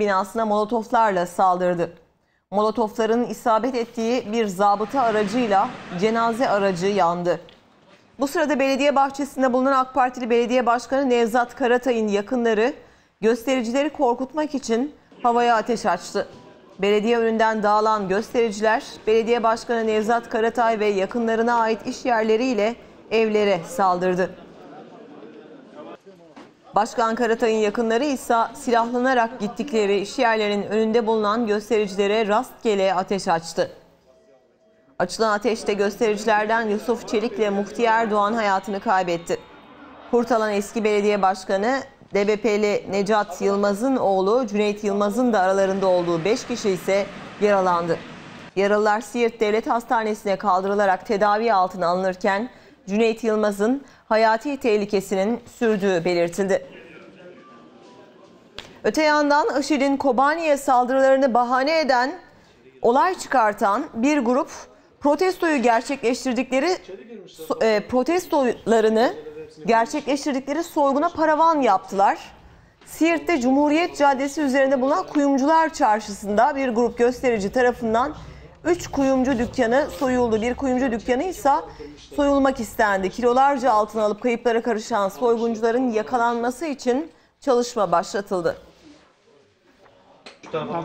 binasına molotoflarla saldırdı. Molotofların isabet ettiği bir zabıta aracıyla cenaze aracı yandı. Bu sırada belediye bahçesinde bulunan AK Partili Belediye Başkanı Nevzat Karatay'ın yakınları göstericileri korkutmak için havaya ateş açtı. Belediye önünden dağılan göstericiler Belediye Başkanı Nevzat Karatay ve yakınlarına ait iş yerleriyle evlere saldırdı. Başkan Karatay'ın yakınları ise silahlanarak gittikleri iş yerlerinin önünde bulunan göstericilere rastgele ateş açtı. Açılan ateşte göstericilerden Yusuf Çelik ile Muhti Erdoğan hayatını kaybetti. Kurtalan eski belediye başkanı DBP'li Necat Yılmaz'ın oğlu Cüneyt Yılmaz'ın da aralarında olduğu 5 kişi ise yaralandı. Yaralılar Siirt Devlet Hastanesi'ne kaldırılarak tedavi altına alınırken Cüneyt Yılmaz'ın hayati tehlikesinin sürdüğü belirtildi. Öte yandan IŞİD'in Kobani'ye saldırılarını bahane eden, olay çıkartan bir grup protestoyu gerçekleştirdikleri e, protestolarını gerçekleştirdikleri soyguna paravan yaptılar. Siirt'te Cumhuriyet Caddesi üzerinde bulunan Kuyumcular Çarşısı'nda bir grup gösterici tarafından 3 kuyumcu dükkanı soyuldu. Bir kuyumcu dükkanı ise soyulmak istendi. Kilolarca altın alıp kayıplara karışan soyguncuların yakalanması için çalışma başlatıldı. Tamam.